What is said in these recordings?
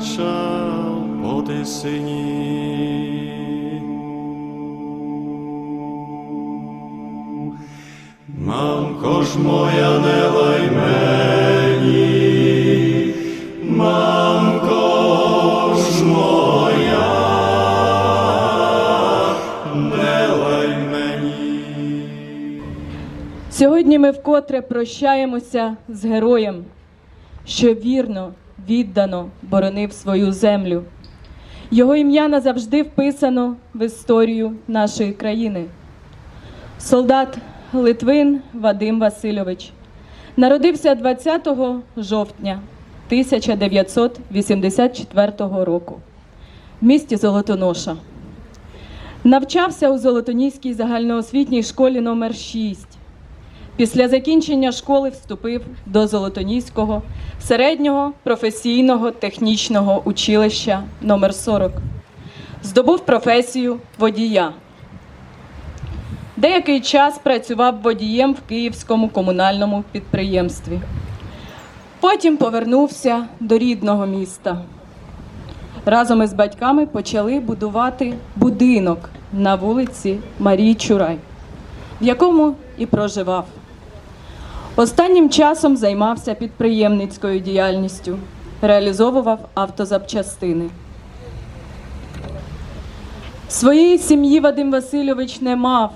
кача по тисині. Мамко ж моя, не лай мені, мамко ж моя, не лай мені. Сьогодні ми вкотре прощаємося з героєм, що вірно, віддано боронив свою землю. Його ім'я назавжди вписано в історію нашої країни. Солдат Литвин Вадим Васильович народився 20 жовтня 1984 року в місті Золотоноша. Навчався у Золотоніській загальноосвітній школі номер 6 Після закінчення школи вступив до Золотоніського середнього професійного технічного училища номер 40 Здобув професію водія. Деякий час працював водієм в Київському комунальному підприємстві. Потім повернувся до рідного міста. Разом із батьками почали будувати будинок на вулиці Марії Чурай, в якому і проживав. Останнім часом займався підприємницькою діяльністю, реалізовував автозапчастини. Своєї сім'ї Вадим Васильович не мав,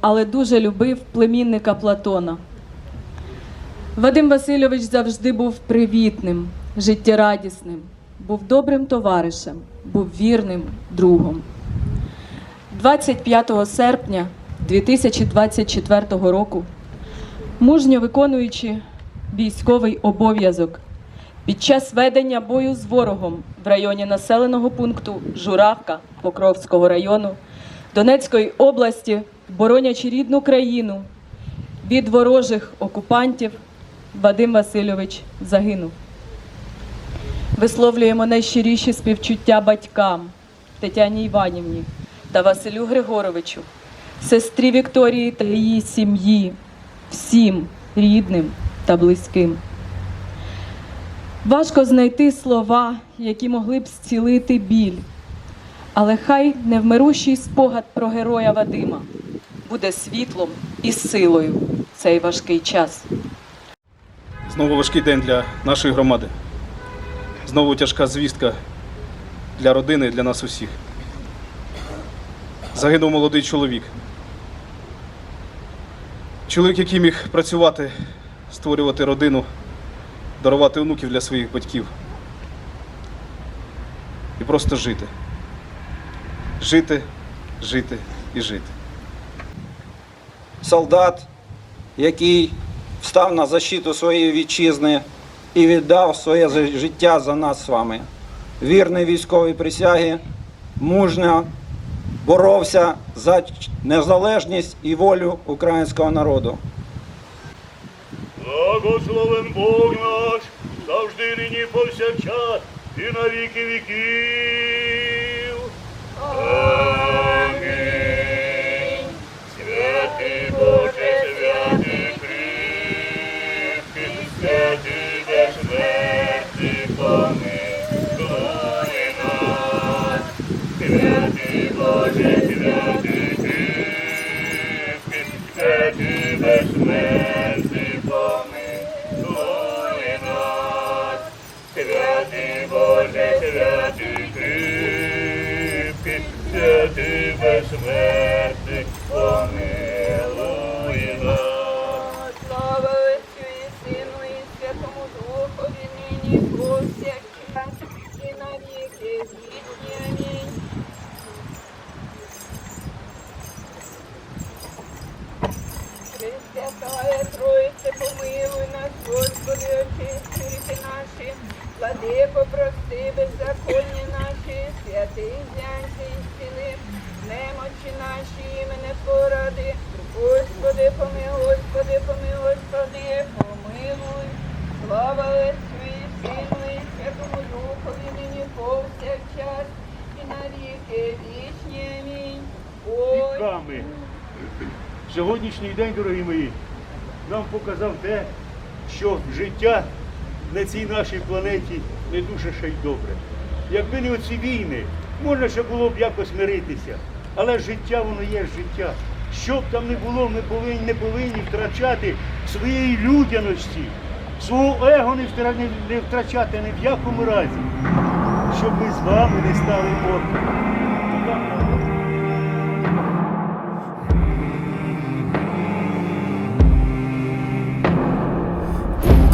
але дуже любив племінника Платона. Вадим Васильович завжди був привітним, життєрадісним, був добрим товаришем, був вірним другом. 25 серпня 2024 року, мужньо виконуючи військовий обов'язок під час ведення бою з ворогом в районі населеного пункту Журавка Покровського району Донецької області, боронячи рідну країну від ворожих окупантів, Вадим Васильович загинув. Висловлюємо найщиріші співчуття батькам Тетяні Іванівні та Василю Григоровичу, сестрі Вікторії та її сім'ї, всім рідним та близьким. Важко знайти слова, які могли б зцілити біль, але хай невмирущий спогад про героя Вадима буде світлом і силою в цей важкий час. Знову важкий день для нашої громади. Знову тяжка звістка для родини і для нас усіх. Загинув молодий чоловік. Чоловік, який міг працювати, створювати родину, дарувати онуків для своїх батьків. І просто жити. Жити, жити і жити. солдат, який встав на защиту своєї вітчизни і віддав своє життя за нас з вами. Вірний військовій присягі, мужньо боровся за незалежність і волю українського народу. Благословен Бог наш, завжди нині повсякчас і на віки віків. Пресвятая Троїце, помилуй нас, Господи, очисти гріхи наші, владико, прости, беззаконні наші, святий зянці і стіни, немочі наші, імене поради. Господи, помилуй, Господи, помилуй, Господи, помилуй. Слава Отцю і Сину і Святому Духові, нині повсякчас і на віки вічні. Амінь. Ой. Віками. Сьогоднішній день, дорогі мої, нам показав те, що життя на цій нашій планеті не дуже ще й добре. Якби не оці війни, можна ще було б якось миритися. Але життя воно є життя. Що б там не було, ми повинні, не повинні втрачати своєї людяності, свого его не втра- не- не втрачати ні в якому разі, щоб ми з вами не стали орками.